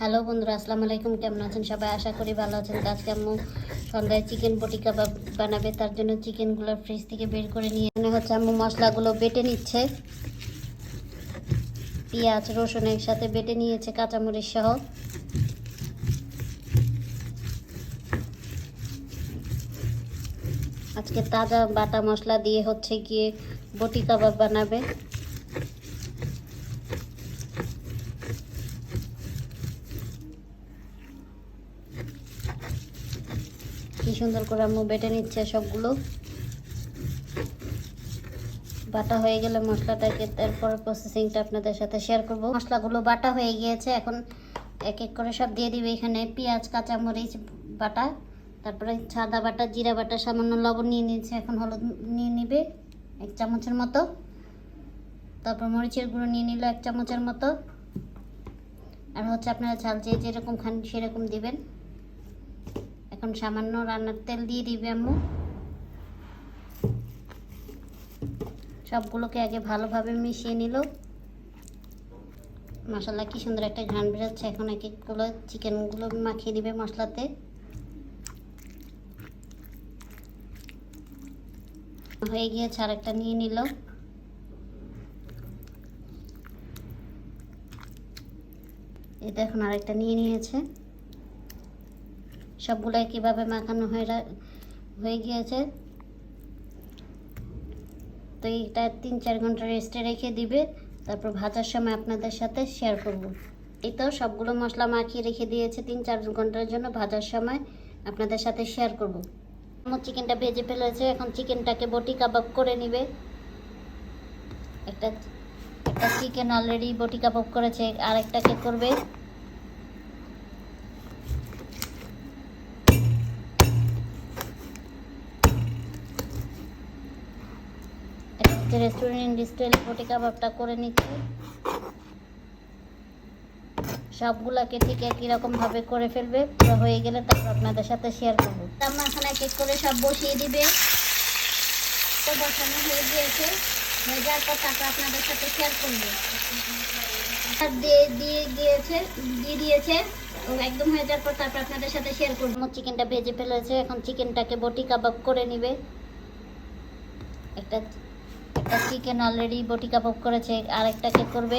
Hello বন্ধুরা, আসসালামু আলাইকুম। কেমন আছেন সবাই? আশা করি ভালো আছেন। আজকে আম্মু সন্ধ্যায় চিকেন বটি কাবাব বানাবে, তার জন্য চিকেনগুলো ফ্রিজ থেকে বের করে নিয়ে এখানে হচ্ছে আম্মু মশলাগুলো বেটে নিচ্ছে। পেঁয়াজ রসুনের সাথে বেটে নিয়েছে, কাঁচামরিচ সহ। আজকে তাজা বাটা মশলা দিয়ে হচ্ছে গিয়ে বটি কাবাব বানাবে। কি সুন্দর করে আম্মু বেটে নিচ্ছে সবগুলো। বাটা হয়ে গেলে মশলাটাকে তারপর প্রসেসিংটা আপনাদের সাথে শেয়ার করব। মশলাগুলো বাটা হয়ে গিয়েছে, এখন এক এক করে সব দিয়ে দিবে এখানে পেঁয়াজ, কাঁচামরিচ বাটা, তারপরে সাদা বাটা, জিরা বাটা, সামান্য লবণ নিয়ে নিয়েছে, এখন হলুদ নিয়ে নিবে এক চামচের মতো। তারপর মরিচের গুঁড়ো নিয়ে নিল এক চামচের মতো। আর হচ্ছে আপনারা ঝাল যে যেরকম খান সেরকম দিবেন। এখন সামান্য রান্নার তেল দিয়ে দিবে আম্মু। সবগুলোকে আগে ভালোভাবে মিশিয়ে নিল। মশলা কি সুন্দর একটা ঘ্রাণ বেরোচ্ছে। এখন এক একগুলো চিকেনগুলো মাখিয়ে দিবে মশলাতে। হয়ে গিয়েছে আর একটা নিয়ে নিল। এই দেখুন আরেকটা নিয়ে নিয়েছে। সবগুলো কীভাবে মাখানো হয়ে হয়ে গিয়েছে। তো এটা তিন চার ঘণ্টা রেস্টে রেখে দিবে। তারপর ভাজার সময় আপনাদের সাথে শেয়ার করব। এই তো সবগুলো মশলা মাখিয়ে রেখে দিয়েছে তিন চার ঘণ্টার জন্য। ভাজার সময় আপনাদের সাথে শেয়ার করব। আমার চিকেনটা ভেজে ফেলেছে। এখন চিকেনটাকে বটি কাবাব করে নিবে। একটা একটা চিকেন অলরেডি বটি কাবাব করেছে। আরেকটাকে করবে। একটা রেস্টুরেন্ট স্টাইল বটি কাবাবটা করে নিচ্ছি। সবগুলাকে ঠিক একই রকম ভাবে করে ফেলবে। পুরো হয়ে গেলে তারপর আপনাদের সাথে শেয়ার করব। এক এক করে সব বসিয়ে দিবে। তো বসানো হয়ে গিয়েছে। যাওয়ার পর তারপর আপনাদের সাথে শেয়ার করব। আর দিয়ে দিয়ে দিয়েছে দিয়ে দিয়েছে। একদম হয়ে যাওয়ার পর তারপর আপনাদের সাথে শেয়ার করব। চিকেনটা ভেজে ফেলেছে। এখন চিকেনটাকে বটি কাবাব করে নিবে। একটা একটা চিকেন অলরেডি বটি কাবাব করেছে আরেকটাকে করবে?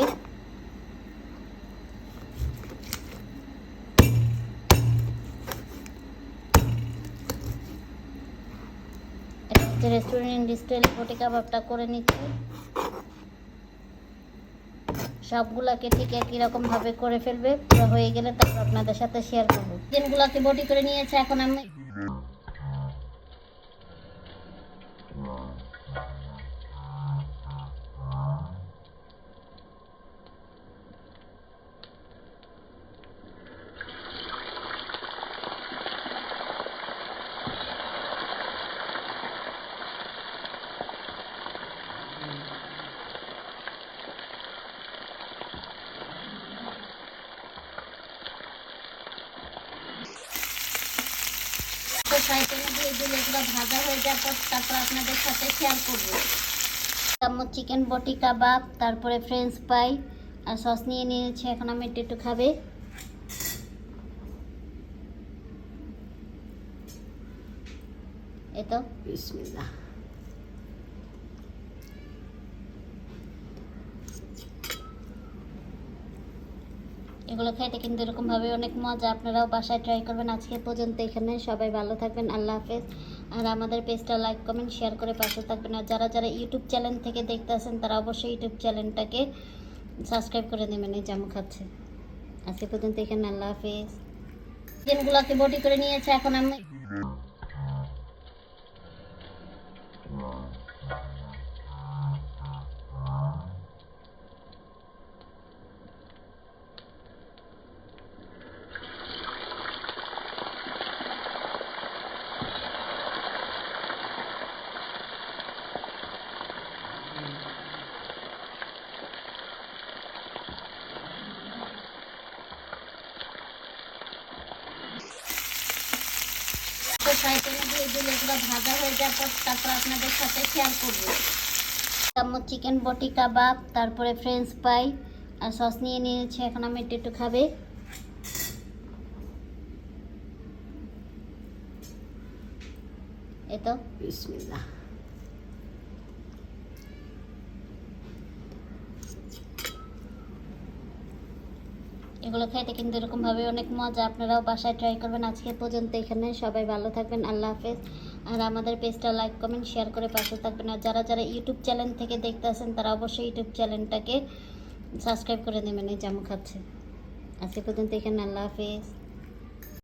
একটা রেস্টুরেন্ট স্টাইল বটি কাবাবটা করে নিচ্ছি। সবগুলাকে ঠিক একই রকম ভাবে করে ফেলবে, পুরো হয়ে গেলে তারপর আপনাদের সাথে শেয়ার করব। চিকেনগুলোকে বটি করে নিয়েছে, এখন আমি তো ফ্রাই প্যানে দিয়ে দিলে ভাজা হয়ে যাওয়ার পর তারপর আপনাদের সাথে চিকেন বটি কাবাব, তারপরে ফ্রেঞ্চ ফ্রাই আর সস নিয়ে নিয়েছি, এখন আমি একটু একটু খাবে। এতো বিসমিল্লাহ। এগুলো খাইতে কিন্তু এরকমভাবে অনেক মজা। আপনারাও বাসায় ট্রাই করবেন। আজকে পর্যন্ত এখানে। সবাই ভালো থাকবেন। আল্লাহ হাফেজ। আর আমাদের পেজটা লাইক কমেন্ট শেয়ার করে পাশে থাকবেন। আর যারা যারা ইউটিউব চ্যানেল থেকে দেখতে আসেন তারা অবশ্যই ইউটিউব চ্যানেলটাকে সাবস্ক্রাইব করে দেবেন এই জামু খাচ্ছে। আজকে পর্যন্ত এখানে। আল্লাহ হাফেজ। চিকেনগুলোকে বটি করে নিয়েছে। এখন আমি ভাজা হয়ে যাওয়ার তারপর আপনাদের সাথে শেয়ার করব। চামচ চিকেন বটি, কাবাব, তারপরে ফ্রেঞ্চ পাই আর সস নিয়ে নিয়েছি, এখন আমি একটু একটু খাবে। এতো বিসমিল্লাহ। এগুলো খাইতে কিন্তু এরকমভাবে অনেক মজা। আপনারাও বাসায় ট্রাই করবেন। আজকে পর্যন্ত এখানে। সবাই ভালো থাকবেন। আল্লাহ হাফেজ। আর আমাদের পেজটা লাইক কমেন্ট শেয়ার করে পাশে থাকবেন। আর যারা যারা ইউটিউব চ্যানেল থেকে দেখতে আসেন তারা অবশ্যই ইউটিউব চ্যানেলটাকে সাবস্ক্রাইব করে নেবেন। এই জামু খাচ্ছে। আজকে পর্যন্ত এখানে। আল্লাহ হাফেজ।